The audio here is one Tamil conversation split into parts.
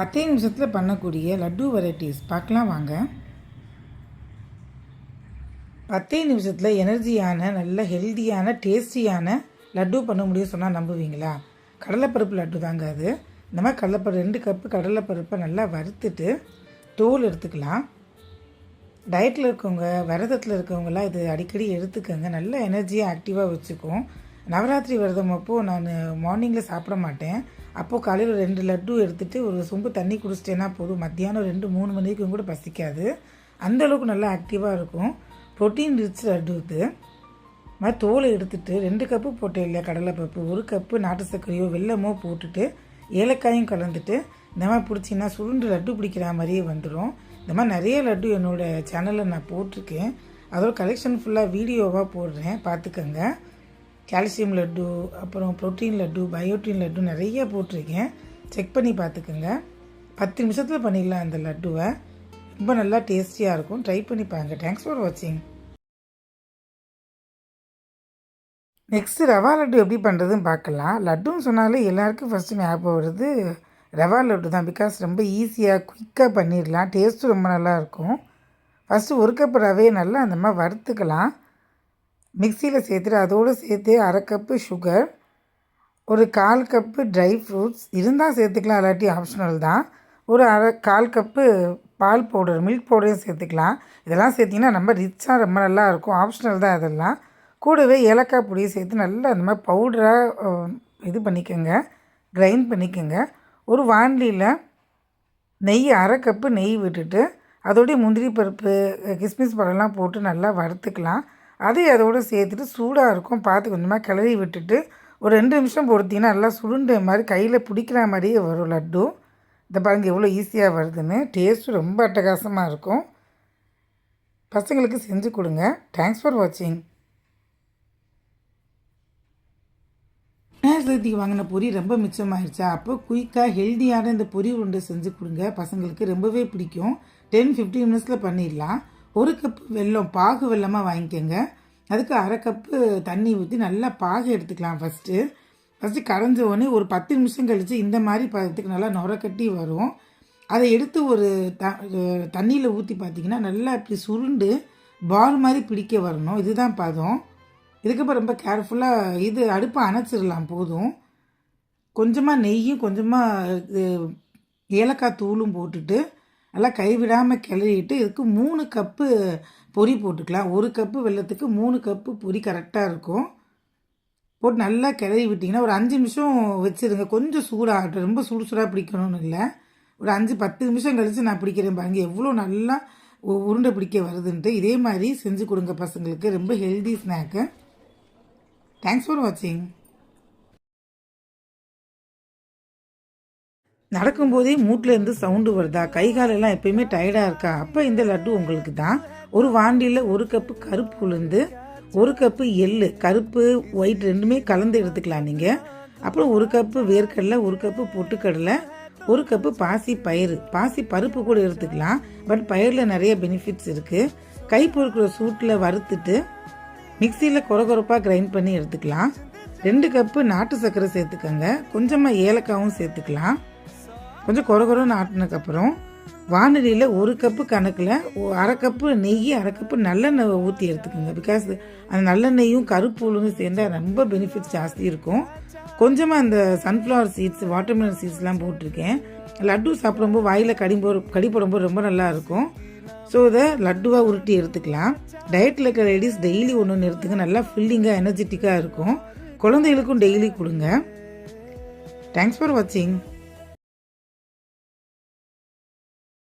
பத்தே நிமிஷத்தில் பண்ணக்கூடிய லட்டு வெரைட்டிஸ் பார்க்கலாம் வாங்க. பத்தே நிமிஷத்தில் எனர்ஜியான நல்ல ஹெல்தியான டேஸ்டியான லட்டு பண்ண முடியும் சொன்னால் நம்புவீங்களா? கடலைப்பருப்பு லட்டு தாங்க அது. இந்த மாதிரி கடலைப்பருப்பு ரெண்டு கப்பு கடலைப்பருப்பை நல்லா வறுத்துட்டு தோல் எடுத்துக்கலாம். டயட்டில் இருக்கவங்க விரதத்தில் இருக்கவங்களாம் இது அடிக்கடி எடுத்துக்கோங்க. நல்ல எனர்ஜியாக ஆக்டிவாக வச்சுக்கும். நவராத்திரி விரதம் அப்போது நான் மார்னிங்கில் சாப்பிட மாட்டேன். அப்போது காலையில் ரெண்டு லட்டு எடுத்துகிட்டு ஒரு சொம்பு தண்ணி குடிச்சிட்டேன்னா போதும். மத்தியானம் ரெண்டு மூணு மணிக்கும் கூட பசிக்காது. அந்தளவுக்கு நல்லா ஆக்டிவாக இருக்கும். ப்ரோட்டீன் ரிச் லட்டு இது. மாதிரி தோலை எடுத்துகிட்டு ரெண்டு கப்பு போட்டேன் இல்லையா கடலைப்பருப்பு. ஒரு கப்பு நாட்டு சர்க்கரையோ வெல்லமோ போட்டுட்டு ஏலக்காயும் கலந்துட்டு இந்த மாதிரி பிடிச்சிங்கன்னா சுருண்டு லட்டு பிடிக்கிற மாதிரியே வந்துடும். இந்த மாதிரி நிறைய லட்டு என்னோடய சேனலில் நான் போட்டிருக்கேன். அதோட கலெக்ஷன் ஃபுல்லாக வீடியோவாக போடுறேன். பார்த்துக்கோங்க. கால்சியம் லட்டு அப்புறம் ப்ரோட்டீன் லட்டு பயோட்டின் லட்டு நிறைய போட்டிருக்கேன். செக் பண்ணி பார்த்துக்குங்க. பத்து நிமிஷத்தில் பண்ணிடலாம் அந்த லட்டுவை. ரொம்ப நல்லா டேஸ்டியாக இருக்கும். ட்ரை பண்ணி பாருங்கள் தேங்க்ஸ் ஃபார் வாட்சிங் நெக்ஸ்ட்டு ரவா லட்டு எப்படி பண்ணுறதுன்னு பார்க்கலாம். லட்டுன்னு சொன்னாலே எல்லாருக்கும் ஃபஸ்ட்டு ஞாபகம் வருது. ரவா லட்டு தான். பிகாஸ் ரொம்ப ஈஸியாக குயிக்காக பண்ணிடலாம். டேஸ்ட்டும் ரொம்ப நல்லா இருக்கும். ஃபஸ்ட்டு ஒரு கப் ரவையை நல்லா அந்த மாதிரி வறுத்துக்கலாம். மிக்சியில் சேர்த்துட்டு அதோடு சேர்த்து அரை கப்பு சுகர் ஒரு கால் கப்பு ட்ரை ஃப்ரூட்ஸ் இருந்தால் சேர்த்துக்கலாம் இல்லாட்டி ஆப்ஷனல் தான். ஒரு அரை கால் கப்பு பால் பவுடர் மில்க் பவுடரையும் சேர்த்துக்கலாம். இதெல்லாம் சேர்த்திங்கன்னா ரொம்ப ரிச்சாக ரொம்ப நல்லா இருக்கும். ஆப்ஷனல் தான் இதெல்லாம் கூடவே ஏலக்காய் பொடியை சேர்த்து நல்லா அந்த மாதிரி பவுடராக இது பண்ணிக்கோங்க. கிரைண்ட் பண்ணிக்கோங்க. ஒரு வாண்டியில் நெய் அரை கப்பு நெய் விட்டுட்டு அதோடைய முந்திரி பருப்பு கிஸ்மிஸ் பழம்லாம் போட்டு நல்லா வறுத்துக்கலாம். அதையும் அதோடு சேர்த்துட்டு சூடாக இருக்கும். பார்த்து கொஞ்சமாக கிளறி விட்டுட்டு ஒரு ரெண்டு நிமிஷம் பொறுத்திங்கன்னா நல்லா சுருண்ட மாதிரி கையில் பிடிக்கிற மாதிரியே வரும் லட்டு. இந்த பாருங்க எவ்வளோ ஈஸியாக வருதுன்னு. டேஸ்ட்டு ரொம்ப அட்டகாசமாக இருக்கும். பசங்களுக்கு செஞ்சு கொடுங்க. தேங்க்ஸ் ஃபார் வாட்சிங் நேரத்துக்கு வாங்கின பொரி ரொம்ப மிச்சமாயிருச்சா? அப்போ குயிக்காக ஹெல்த்தியான இந்த பொரி உருண்டை செஞ்சு கொடுங்க. பசங்களுக்கு ரொம்பவே பிடிக்கும். டென் ஃபிஃப்டீன் மினிட்ஸில் பண்ணிடலாம். ஒரு கப்பு வெல்லம் பாகு வெல்லமாக வாங்கிக்கோங்க. அதுக்கு அரை கப்பு தண்ணி ஊற்றி நல்லா பாகு எடுத்துக்கலாம் ஃபஸ்ட்டு ஃபஸ்ட்டு கரைஞ்ச உடனே ஒரு பத்து நிமிஷம் கழித்து இந்த மாதிரி பதத்துக்கு நல்லா நுரக்கட்டி வரும். அதை எடுத்து ஒரு த தண்ணியில் ஊற்றி பார்த்தீங்கன்னா நல்லா இப்படி சுருண்டு பால் மாதிரி பிடிக்க வரணும். இதுதான் பதம். இதுக்கப்புறம் ரொம்ப கேர்ஃபுல்லாக இது அடுப்பை அணைச்சிடலாம் போதும். கொஞ்சமாக நெய்யும் கொஞ்சமாக ஏலக்காய் தூளும் போட்டுட்டு நல்லா கைவிடாமல் கிளறிட்டு இதுக்கு மூணு கப்பு பொரி போட்டுக்கலாம். ஒரு கப்பு வெள்ளத்துக்கு மூணு கப்பு பொரி கரெக்டாக இருக்கும். போட்டு நல்லா கிளறி விட்டிங்கன்னா ஒரு அஞ்சு நிமிஷம் வச்சுருங்க. கொஞ்சம் சூடாகட்டும். ரொம்ப சுடு சூடாக பிடிக்கணும்னு இல்லை. ஒரு அஞ்சு பத்து நிமிஷம் கழித்து நான் பிடிக்கிறேன் பாருங்க. எவ்வளோ நல்லா உருண்டை பிடிக்க வருதுன்ட்டு. இதே மாதிரி செஞ்சு கொடுங்க பசங்களுக்கு. ரொம்ப ஹெல்தி ஸ்நாக்கு. தேங்க்ஸ் ஃபார் வாட்சிங் நடக்கும்போதே மூட்டில் இருந்து சவுண்டு வருதா? கை காலெல்லாம் எப்பயுமே டயர்டாக இருக்கா? அப்போ இந்த லட்டு உங்களுக்கு தான் ஒரு வாண்டியில் ஒரு கப்பு கருப்பு உளுந்து ஒரு கப்பு எள்ளு. கருப்பு ஒயிட் ரெண்டுமே கலந்து எடுத்துக்கலாம் நீங்கள் அப்புறம் ஒரு கப்பு வேர்க்கடலை ஒரு கப்பு பொட்டுக்கடலை ஒரு கப்பு பாசி பயிறு. பாசி பருப்பு கூட எடுத்துக்கலாம். பட் பயிரில் நிறைய பெனிஃபிட்ஸ் இருக்குது கை பொறுக்கிற சூட்டில் வறுத்துட்டு மிக்சியில் கொரகொரப்பாக கிரைண்ட் பண்ணி எடுத்துக்கலாம். ரெண்டு கப்பு நாட்டு சர்க்கரை சேர்த்துக்கோங்க. கொஞ்சமாக ஏலக்காவும் சேர்த்துக்கலாம். கொஞ்சம் கொரகொரன்னு ஆட்டினதுக்கப்புறம் வானொலியில் ஒரு கப்பு கணக்கில் அரை கப்பு நெய் அரை கப்பு நல்லெண்ணெய் ஊற்றி எடுத்துக்கோங்க. பிகாஸ் அந்த நல்லெண்ணெயும் கருப்பு உளுந்து சேர்ந்தால் ரொம்ப பெனிஃபிட் ஜாஸ்தி இருக்கும். கொஞ்சமாக அந்த சன்ஃப்ளவர் சீட்ஸ் வாட்டர்மெலன் சீட்ஸ்லாம் போட்டிருக்கேன். லட்டு சாப்பிடும்போது வாயில் கடி கடிப்படும்போது கடி போடும்போது ரொம்ப நல்லா இருக்கும். ஸோ இதை லட்டுவாக உருட்டி எடுத்துக்கலாம். டயட்டில் இருக்கிற லேடிஸ் டெய்லி ஒன்று ஒன்று எடுத்துங்க. நல்லா ஃபில்லிங்காக எனர்ஜெட்டிக்காக இருக்கும். குழந்தைகளுக்கும் டெய்லி கொடுங்க. தேங்க்ஸ் ஃபார் வாட்சிங்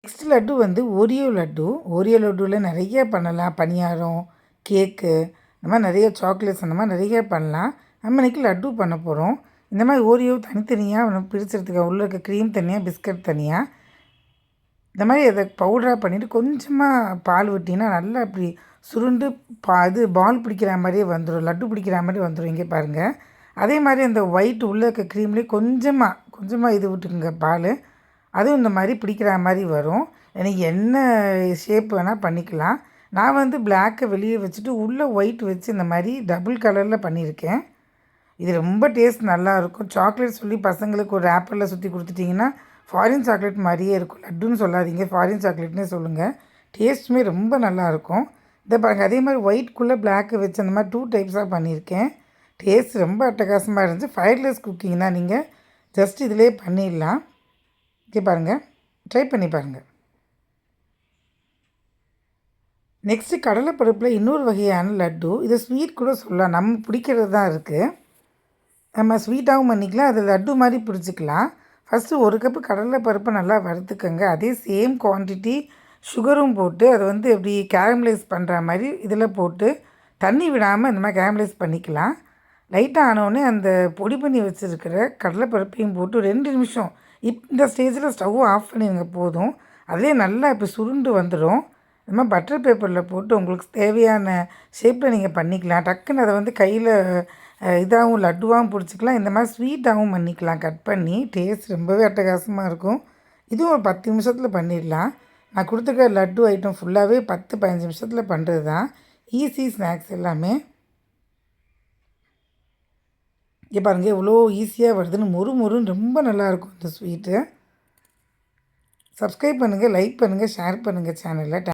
நெக்ஸ்ட் லட்டு வந்து ஓரியோ லட்டு. ஓரியோ லட்டுவில் நிறைய பண்ணலாம். பணியாரம் கேக்கு இந்த மாதிரி நிறைய சாக்லேட்ஸ் அந்த மாதிரி நிறைய பண்ணலாம். நம்ம இன்றைக்கி லட்டு பண்ண போகிறோம் இந்த மாதிரி ஓரியோ தனித்தனியாக பிரிச்சுறதுக்கு உள்ளே இருக்க க்ரீம் தனியாக பிஸ்கட் தனியாக இந்த மாதிரி அதை பவுடராக பண்ணிவிட்டு கொஞ்சமாக பால் விட்டிங்கன்னா நல்லா அப்படி சுருண்டு பா இது பால் பிடிக்கிற மாதிரியே வந்துடும் லட்டு பிடிக்கிற மாதிரி வந்துடும் இங்கே பாருங்கள் அதே மாதிரி அந்த ஒயிட் உள்ளே இருக்க க்ரீம்லேயே கொஞ்சமாக கொஞ்சமாக இது விட்டுக்குங்க பால். அதுவும் இந்த மாதிரி பிடிக்கிற மாதிரி வரும். எனக்கு என்ன ஷேப் வேணால் பண்ணிக்கலாம். நான் வந்து பிளாக்கை வெளியே வச்சுட்டு உள்ளே ஒயிட் வச்சு இந்த மாதிரி டபுள் கலரில் பண்ணியிருக்கேன். இது ரொம்ப டேஸ்ட் நல்லாயிருக்கும் சாக்லேட் சொல்லி பசங்களுக்கு ஒரு ஆப்பிளில் சுற்றி கொடுத்துட்டிங்கன்னா ஃபாரின் சாக்லேட் மாதிரியே இருக்கும். லட்டுன்னு சொல்லாதீங்க. ஃபாரின் சாக்லேட்னே சொல்லுங்கள் டேஸ்ட்டுமே ரொம்ப நல்லாயிருக்கும் இதை பாருங்கள் அதே மாதிரி ஒயிட்குள்ளே பிளாக்கு வச்சு அந்த மாதிரி டூ டைப்ஸாக பண்ணியிருக்கேன். டேஸ்ட் ரொம்ப அட்டகாசமாக இருந்துச்சு. ஃபயர்லெஸ் குக்கிங் தான் நீங்கள் ஜஸ்ட் இதிலே பண்ணிடலாம். ஓகே பாருங்கள் ட்ரை பண்ணி பாருங்கள் நெக்ஸ்ட்டு கடலைப்பருப்பில் இன்னொரு வகையான லட்டு. இதை ஸ்வீட் கூட சொல்லலாம். நம்ம பிடிக்கிறது தான் இருக்குது நம்ம ஸ்வீட்டாகவும் பண்ணிக்கலாம். அது லட்டு மாதிரி பிடிச்சிக்கலாம். ஃபஸ்ட்டு ஒரு கப்பு கடலைப்பருப்பை நல்லா வறுத்துக்கோங்க. அதே சேம் குவான்டிட்டி சுகரும் போட்டு அதை வந்து எப்படி கேரமலைஸ் பண்ணுற மாதிரி இதில் போட்டு தண்ணி விடாமல் இந்த மாதிரி கேரமலைஸ் பண்ணிக்கலாம். லைட்டாக ஆனோடனே அந்த பொடி பண்ணி வச்சுருக்கிற கடலைப்பருப்பையும் போட்டு ரெண்டு நிமிஷம் இப் இந்த ஸ்டேஜில் ஸ்டவ் ஆஃப் பண்ணிடுங்க போதும். அதே நல்லா இப்போ சுருண்டு வந்துடும் இந்த மாதிரி பட்டர் பேப்பரில் போட்டு உங்களுக்கு தேவையான ஷேப்பில் நீங்கள் பண்ணிக்கலாம். டக்குன்னு அதை வந்து கையில் இதாகவும் லட்டுவாகவும் பிடிச்சிக்கலாம். இந்த மாதிரி ஸ்வீட்டாகவும் பண்ணிக்கலாம். கட் பண்ணி டேஸ்ட் ரொம்பவே அட்டகாசமாக இருக்கும். இதுவும் ஒரு பத்து நிமிஷத்தில் பண்ணிடலாம். நான் கொடுத்துருக்க லட்டு ஐட்டம் ஃபுல்லாகவே பத்து பதினஞ்சு நிமிஷத்தில் பண்ணுறது தான் ஈஸி ஸ்நாக்ஸ் எல்லாமே. இங்கே பாருங்கள் எவ்வளோ ஈஸியாக வருதுன்னு மொறு மொறுன்னு ரொம்ப நல்லாயிருக்கும் இந்த ஸ்வீட்டு சப்ஸ்கிரைப் பண்ணுங்கள் லைக் பண்ணுங்கள் ஷேர் பண்ணுங்கள் சேனலில்